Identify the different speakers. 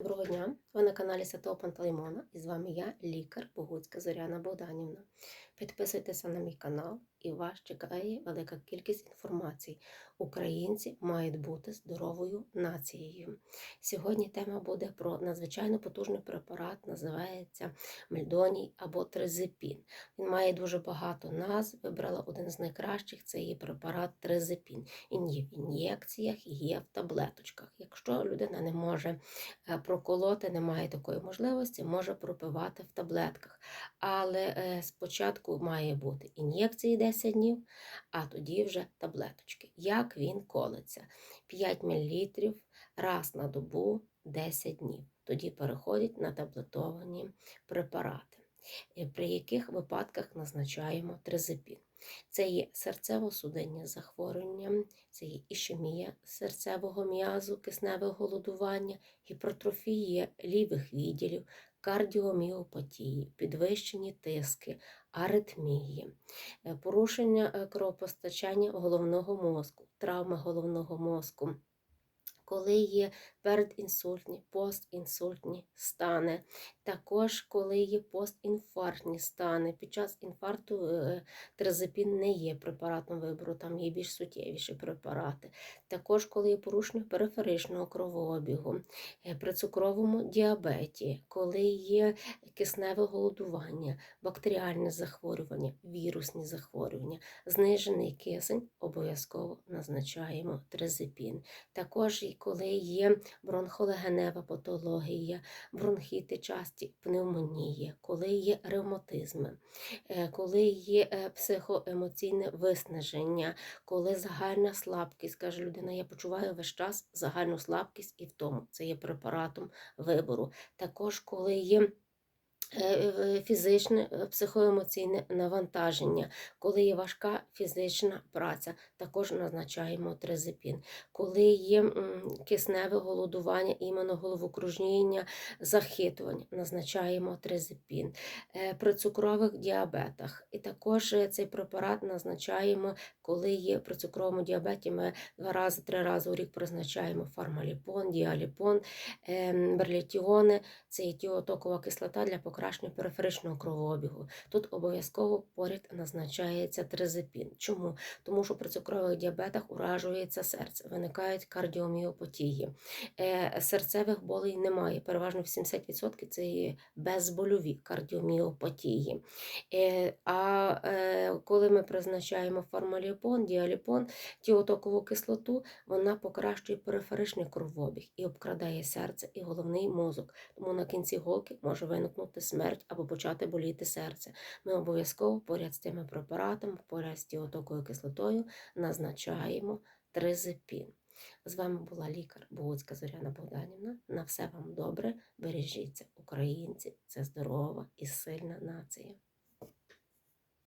Speaker 1: Доброго дня! Ви на каналі Святого Пантелеймона і з вами я, лікар Богуцька Зоряна Богданівна. Підписуйтеся на мій канал і вас чекає велика кількість інформації. Українці мають бути здоровою нацією. Сьогодні тема буде про надзвичайно потужний препарат, називається Мельдоній або Тризепін. Він має дуже багато назв. Вибрала один з найкращих це є препарат Тризепін. Він є в ін'єкціях є в таблеточках. Якщо людина не може е, проколоти, немає такої можливості, може пропивати в таблетках. Але е, спочатку має бути ін'єкції 10 днів, а тоді вже таблеточки. Як він колиться? 5 мл раз на добу 10 днів. Тоді переходять на таблетовані препарати, при яких випадках назначаємо тризепін. Це є серцево-судинні захворювання, це є ішемія серцевого м'язу, кисневе голодування, гіпертрофія лівих відділів, кардіоміопатії, підвищені тиски, аритмії, е, порушення е, кровопостачання головного мозку, травми головного мозку. Коли є передінсультні, постінсультні стани, також коли є постінфарктні стани. Під час інфаркту е, тризепін не є препаратом вибору, там є більш суттєвіші препарати. Також, коли є порушення периферичного кровообігу, е, при цукровому діабеті, коли є кисневе голодування, бактеріальне захворювання, вірусні захворювання, знижений кисень, обов'язково назначаємо тризепін. Також, коли є бронхолегенева патологія, бронхіти часті, пневмонії, коли є ревматизми, е, коли є е, психоемоційне виснаження, коли загальна слабкість, каже людина, я почуваю весь час загальну слабкість і втому. Це є препаратом вибору. Також, коли є фізичне е, психоемоційне навантаження, коли є важка фізична праця, також назначаємо тризепін. Коли є кисневе голодування, іменно головокружіння, захитування, назначаємо тризепін. Е, при цукрових діабетах. І також цей препарат назначаємо, коли є при цукровому діабеті, ми два рази, три рази у рік призначаємо фармаліпон, діаліпон, ем, берлітіони, це є кислота для покращення покращення периферичного кровообігу. Тут обов'язково поряд назначається тризепін. Чому? Тому що при цукрових діабетах уражується серце, виникають кардіоміопатії. Е, серцевих болей немає. Переважно 70% це є безбольові кардіоміопатії. Е, а е, коли ми призначаємо формаліпон, діаліпон, тіотокову кислоту, вона покращує периферичний кровообіг і обкрадає серце і головний мозок. Тому на кінці голки може виникнути смерть або почати боліти серце. Ми обов'язково поряд з тими препаратами, поряд з тіотокою кислотою назначаємо тризепін. З вами була лікар Богуцька Зоряна Богданівна. На все вам добре, бережіться, українці, це здорова і сильна нація.